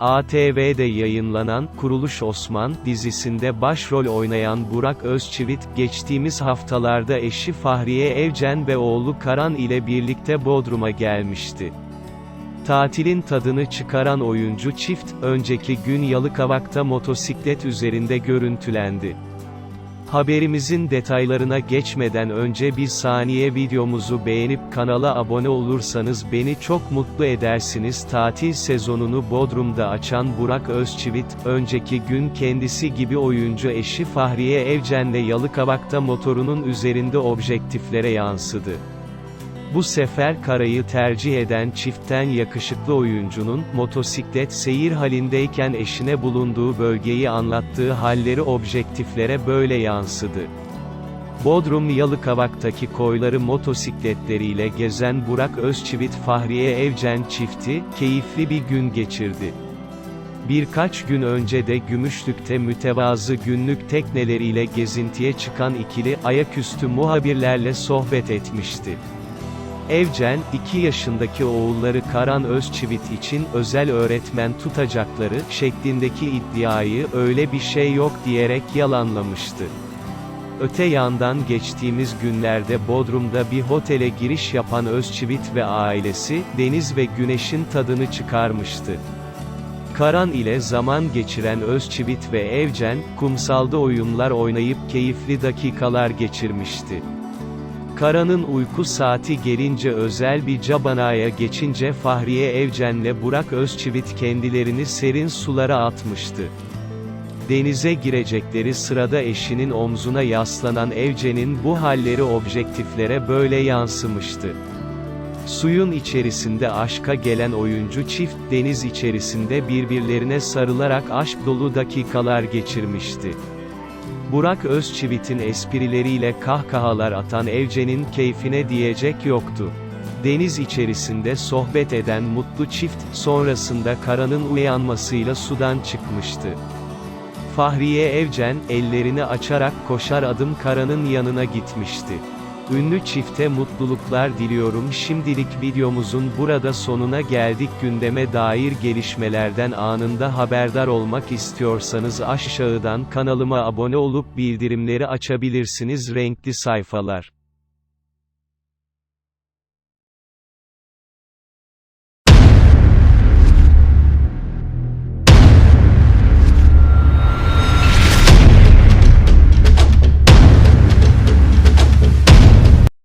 ATV'de yayınlanan Kuruluş Osman dizisinde başrol oynayan Burak Özçivit, geçtiğimiz haftalarda eşi Fahriye Evcen ve oğlu Karan ile birlikte Bodrum'a gelmişti. Tatilin tadını çıkaran oyuncu çift, önceki gün Yalıkavak'ta motosiklet üzerinde görüntülendi. Haberimizin detaylarına geçmeden önce bir saniye videomuzu beğenip kanala abone olursanız beni çok mutlu edersiniz. Tatil sezonunu Bodrum'da açan Burak Özçivit, önceki gün kendisi gibi oyuncu eşi Fahriye Evcen'le Yalıkavak'ta motorunun üzerinde objektiflere yansıdı. Bu sefer karayı tercih eden çiftten yakışıklı oyuncunun, motosiklet seyir halindeyken eşine bulunduğu bölgeyi anlattığı halleri objektiflere böyle yansıdı. Bodrum Yalıkavak'taki koyları motosikletleriyle gezen Burak Özçivit Fahriye Evcen çifti, keyifli bir gün geçirdi. Birkaç gün önce de Gümüşlük'te mütevazı günlük tekneleriyle gezintiye çıkan ikili, ayaküstü muhabirlerle sohbet etmişti. Evcen, 2 yaşındaki oğulları Karan Özçivit için özel öğretmen tutacakları şeklindeki iddiayı öyle bir şey yok diyerek yalanlamıştı. Öte yandan geçtiğimiz günlerde Bodrum'da bir otele giriş yapan Özçivit ve ailesi, deniz ve güneşin tadını çıkarmıştı. Karan ile zaman geçiren Özçivit ve Evcen, kumsalda oyunlar oynayıp keyifli dakikalar geçirmişti. Karan'ın uyku saati gelince özel bir cabanaya geçince Fahriye Evcen'le Burak Özçivit kendilerini serin sulara atmıştı. Denize girecekleri sırada eşinin omzuna yaslanan Evcen'in bu halleri objektiflere böyle yansımıştı. Suyun içerisinde aşka gelen oyuncu çift deniz içerisinde birbirlerine sarılarak aşk dolu dakikalar geçirmişti. Burak Özçivit'in esprileriyle kahkahalar atan Evcen'in keyfine diyecek yoktu. Deniz içerisinde sohbet eden mutlu çift, sonrasında Karan'ın uyanmasıyla sudan çıkmıştı. Fahriye Evcen, ellerini açarak koşar adım Karan'ın yanına gitmişti. Ünlü çifte mutluluklar diliyorum. Şimdilik videomuzun burada sonuna geldik. Gündeme dair gelişmelerden anında haberdar olmak istiyorsanız aşağıdan kanalıma abone olup bildirimleri açabilirsiniz. Renkli sayfalar.